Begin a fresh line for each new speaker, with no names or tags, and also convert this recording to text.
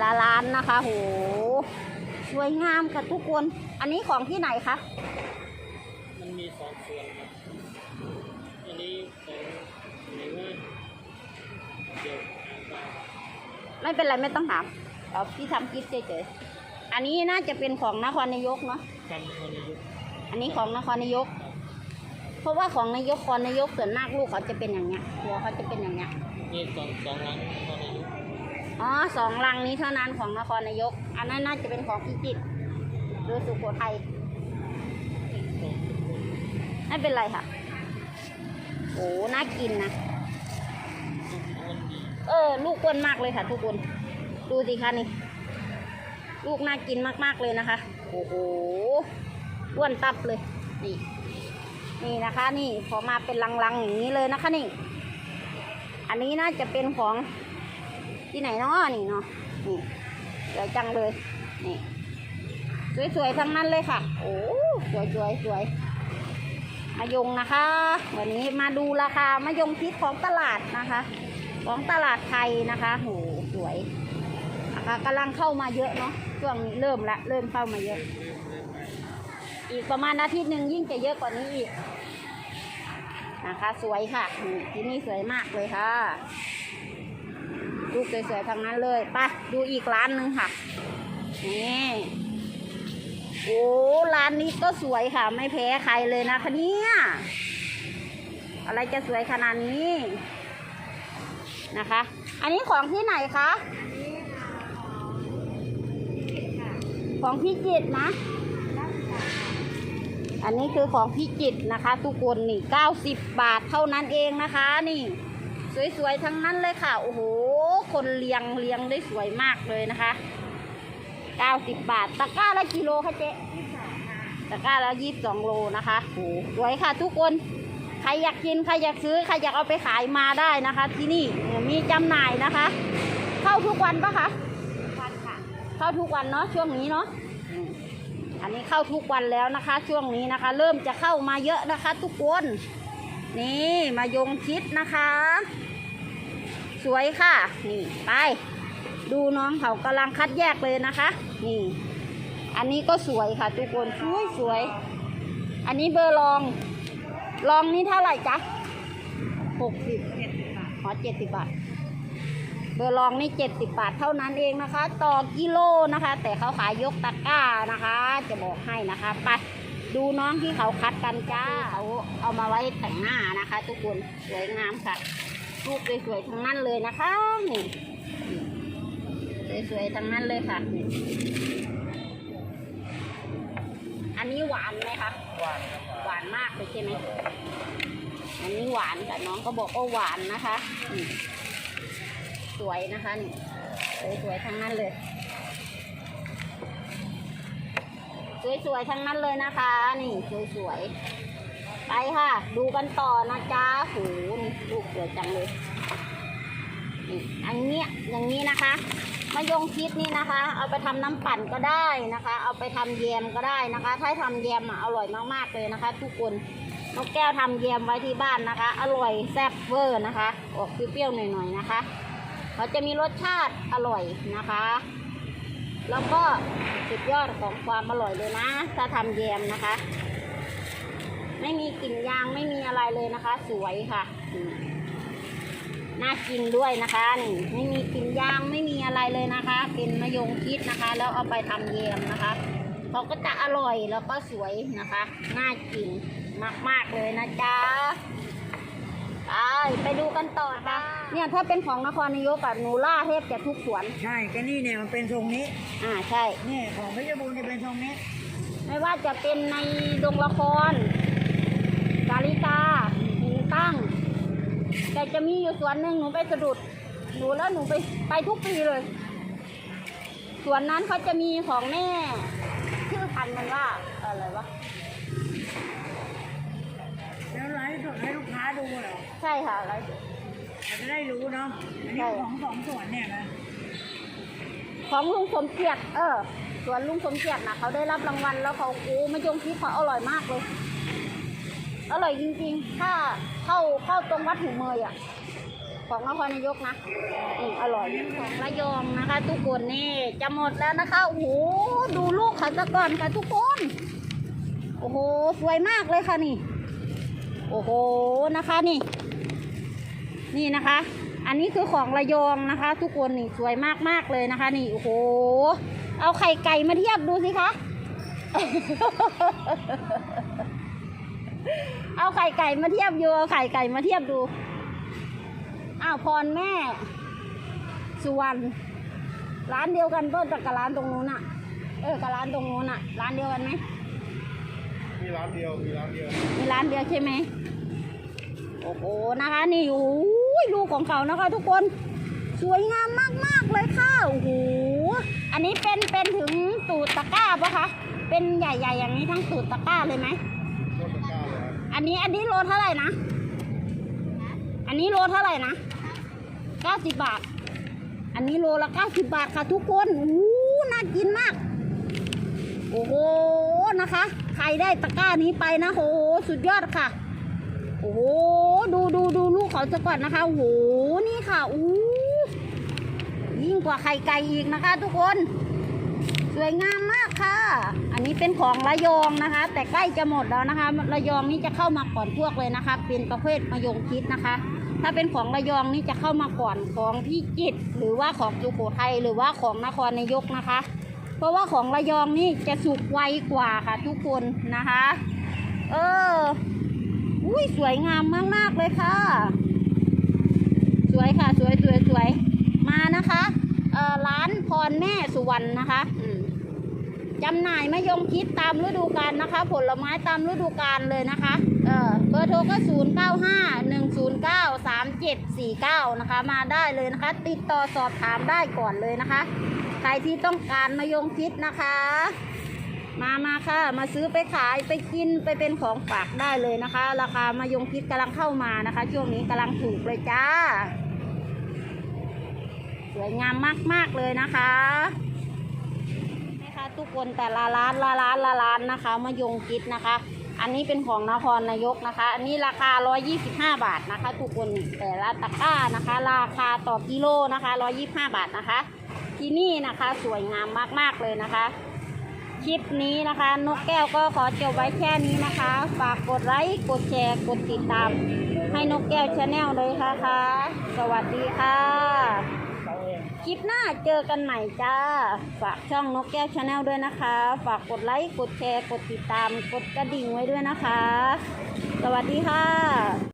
ละร้านนะคะ โห สวยงามค่ะทุกคน อันนี้ของที่ไหนคะ
มันมีสองส่วนครับ อันนี้ของไหนว่าเดี๋ยวอ่านตาม
ไม่เป็นไรไม่ต้องถามเอาพี่ทำคลิปเฉยๆ อันนี้น่าจะเป็นของนครนายกเนาะ
คำคนยุค
อันนี้ของนครนายก เพราะว่าของนายกครนายกส่วนมากลูกเขาจะเป็นอย่างเงี้ยหัวเขาจะเป็นอย่างเงี้ย
นี่สองสองหลังคนยุค
อ๋อสองลังนี้เท่านั้นของนครนายก อันนั้นน่าจะเป็นของพิจิตรหรือสุโขทัยไม่เป็นไรค่ะโอ้น่ากินนะ เออ ลูกอ้วนมากเลยค่ะ ทุกคน ดูสิคะนี่ ลูกน่ากินมากๆเลยนะคะ โอ้โหอ้วนตับเลย นี่ นี่นะคะ นี่พอมาเป็นลังๆอย่างนี้เลยนะคะนี่ อันนี้น่าจะเป็นของ ที่ไหนเนาะนี่เนาะนี่สวยจังเลยนี่สวยๆทั้งนั้นเลยค่ะ โอ้สวยๆสวยมายงนะคะ วันนี้มาดูราคามายงพิษของตลาดนะคะ ของตลาดไทยนะคะโหสวยนะคะกำลังเข้ามาเยอะเนาะช่วงเริ่มละเริ่มเข้ามาเยอะ อีกประมาณอาทิตย์หนึ่งยิ่งจะเยอะกว่านี้อีกนะคะ สวยค่ะที่นี่สวยมากเลยค่ะ ลูกสวยๆทั้งนั้นเลยไปดูอีกร้านหนึ่งค่ะนี่โอ้ร้านนี้ก็สวยค่ะ ไม่แพ้ใครเลยนะคะเนี่ยอะไรจะสวยขนาดนี้นะคะ อันนี้ของที่ไหนคะของพี่จิตนะ อันนี้คือของพี่จิตนะคะ ทุกคนนี่90บาทเท่านั้นเองนะคะนี่ สวยๆทั้งนั้นเลยค่ะ โอ้โห คนเลียงเลียงได้สวยมากเลยนะคะ 90 บาท ตะกร้าละกิโลคะเจ๊ตะกร้าละ22โลนะคะโอ้โหสวยค่ะทุกคนใครอยากกินใครอยากซื้อใครอยากเอาไปขายมาได้นะคะ ที่นี่มีจำหน่ายนะคะ เข้าทุกวันปะคะวันค่ะ เข้าทุกวันเนาะช่วงนี้เนาะอืมอันนี้เข้าทุกวันแล้วนะคะ ช่วงนี้นะคะ เริ่มจะเข้ามาเยอะนะคะ ทุกคน นี่มายงชิดนะคะ สวยค่ะ นี่ไป ดูน้องเขากำลังคัดแยกเลยนะคะ นี่ อันนี้ก็สวยค่ะทุกคนสวยสวย อันนี้เบอร์ลองลองนี้เท่าไหร่จ๊ะหกสิบเจ็ดสิบบาทอ๋อเจ็ดสิบบาท เบอร์ลองนี่เจ็ดสิบบาทเท่านั้นเองนะคะ ต่อกิโลนะคะ แต่เขาขายยกตะกร้านะคะ จะบอกให้นะคะ ไป ดูน้องที่เขาคัดกันจ้าเขาเอามาไว้แต่งหน้านะคะ ทุกคนสวยงามค่ะรูปสวยๆทั้งนั้นเลยนะคะนี่สวยๆทั้งนั้นเลยค่ะ อันนี้หวานไหมคะ
หวาน
หวานมากเลยใช่ไหมอันนี้หวานแต่น้องก็บอกว่าหวานนะคะสวยนะคะนี่สวยๆทั้งนั้นเลย สวยๆทั้งนั้นเลยนะคะ นี่สวยๆไปค่ะ ดูกันต่อนะจ๊ะหนี่ลูกสวยจังเลยนี่อันเนี้ยอย่างนี้นะคะมะยงชิดนี่นะคะ เอาไปทำน้ำปั่นก็ได้นะคะ เอาไปทำแยมก็ได้นะคะ ถ้าทำแยมอะอร่อยมากๆเลยนะคะ ทุกคนนกแก้วทำแยมไว้ที่บ้านนะคะ อร่อยแซ่บเวอร์นะคะ ออกเปรี้ยวๆหน่อยๆนะคะเขาจะมีรสชาติอร่อยนะคะ แล้วก็สุดยอดของความอร่อยเลยนะ ถ้าทำแยมนะคะ ไม่มีกลิ่นยางไม่มีอะไรเลยนะคะ สวยค่ะน่ากินด้วยนะคะนี่ไม่มีกลิ่นยางไม่มีอะไรเลยนะคะ เป็นมะยงชิดนะคะ แล้วเอาไปทำแยมนะคะเขาก็จะอร่อยแล้วก็สวยนะคะ น่ากินมาก ๆ เลยนะจ๊ะ ไปไปดูกันต่อค่ะเนี่ยถ้าเป็นของนครนายกอะหนูล่าเทพจะทุกสวน
ใช่ก็นี่เนี่ยมันเป็นทรงนี้
อ่าใช่
เนี่ยของเพชรบูรณ์จะเป็นทรงนี้
ไม่ว่าจะเป็นในดงละครกาลิกาหินตั้ง แต่จะมีอยู่สวนหนึ่งหนูไปสะดุดหนูแล้วหนูไปไปทุกปีเลย สวนนั้นเขาจะมีของแม่ ชื่อพันธุ์มันว่าอะไรวะ
สดให้ลูกค้าดูเหรอ
ใช่ค่ะอะไร
เราจะได้รู้เนาะอันนี้
ใช่
ของสองส่วนเนี่ยนะ
ของลุงสมเกียรติเออสวนลุงสมเกียรตินะเขาได้รับรางวัลแล้วเขาโอ้มะยงชิดเขาอร่อยมากเลย อร่อยจริงๆ ถ้าเข้าเข้าตรงวัดหูเมยอะขของนครนายกนะอืมอร่อยของระยองนะคะ ทุกคนนี่จะหมดแล้วนะคะโอ้โหดูลูกเขาซะก่อนค่ะทุกคน โอ้โหสวยมากเลยค่ะนี่ โอ้โหนะคะนี่ นี่นะคะ อันนี้คือของระยองนะคะ ทุกคนนี่สวยมากๆเลยนะคะ นี่โอ้โห เอาไข่ไก่มาเทียบดูสิคะ เอาไข่ไก่มาเทียบดูเอาไข่ไก่มาเทียบดูอ้าวพรแม่ สุวรรณร้านเดียวกันต้นกับร้านตรงนู้นอะเออกับร้านตรงนู้นอะร้านเดียวกันไหม
มีร้านเดียวมีร้านเดียว
มีร้านเดียวใช่ไหมโอ้โหนะคะนี่โอ้ยลูกของเขานะคะ ทุกคนสวยงามมากๆเลยค่ะโอ้โหอันนี้เป็นเป็นถึงตูดตะกร้าปะคะเป็นใหญ่ๆอย่างนี้ทั้งตูดตะกร้าเลยไหม
ต้นตะกร้าเลยครับ
อันนี้อันนี้โลเท่าไหร่นะ อันนี้โลเท่าไหร่นะเก้าสิบบาท อันนี้โลละเก้าสิบบาทค่ะทุกคนอู้น่ากินมาก โอ้โหนะคะ ใครได้ตะกร้านี้ไปนะโหสุดยอดค่ะ โอ้โหดูดูดูลูกเขาจะก่อนนะคะโอ้โหนี่ค่ะอู้ยิ่งกว่าไข่ไก่อีกนะคะ ทุกคน สวยงามมากค่ะ อันนี้เป็นของระยองนะคะ แต่ใกล้จะหมดแล้วนะคะระยองนี่จะเข้ามาก่อนพวกเลยนะคะ เป็นประเภทมะยงคิดนะคะ ถ้าเป็นของระยองนี่จะเข้ามาก่อนของพี่จิตรหรือว่าของสุโขทัยหรือว่าของนครนายกนะคะ เพราะว่าของระยองนี่จะสุกไวกว่าค่ะ ทุกคนนะคะ เออ อุ้ยสวยงามมาก ๆ เลยค่ะ สวยค่ะ สวยสวยสวยมานะคะเอ่อร้านพรแม่สุวรรณนะคะจำหน่ายมะยงคิดตามฤดูกาลนะคะ ผลไม้ตามฤดูกาลเลยนะคะ เออเบอร์โทรก็ 0 9 5 1 0 9 3 7 4 9 นะคะ มาได้เลยนะคะ ติดต่อสอบถามได้ก่อนเลยนะคะ ใครที่ต้องการมะยงคิดนะคะ มามาค่ะ มาซื้อไปขายไปกินไปเป็นของฝากได้เลยนะคะ ราคามะยงคิดกำลังเข้ามานะคะ ช่วงนี้กำลังถูกเลยจ้า สวยงามมาก ๆ เลยนะคะนะคะทุกคนแต่ละร้านละร้านละร้านนะคะมะยงคิดนะคะ อันนี้เป็นของนครนายกนะคะ อันนี้ราคา 125 บาทนะคะ ทุกคนแต่ละตะกร้านะคะ ราคาต่อกิโลนะคะ 125 บาทนะคะ ที่นี่นะคะสวยงามมากๆเลยนะคะ คลิปนี้นะคะ นกแก้วก็ขอจบไว้แค่นี้นะคะ ฝากกดไลค์กดแชร์กดติดตาม ให้นกแก้วชาแนลเลยค่ะคะสวัสดีค่ะ คลิปหน้าเจอกันใหม่จ้า ฝากช่องนกแก้วชาแนลด้วยนะคะ ฝากกดไลค์กดแชร์กดติดตามกดกระดิ่งไว้ด้วยนะคะ สวัสดีค่ะ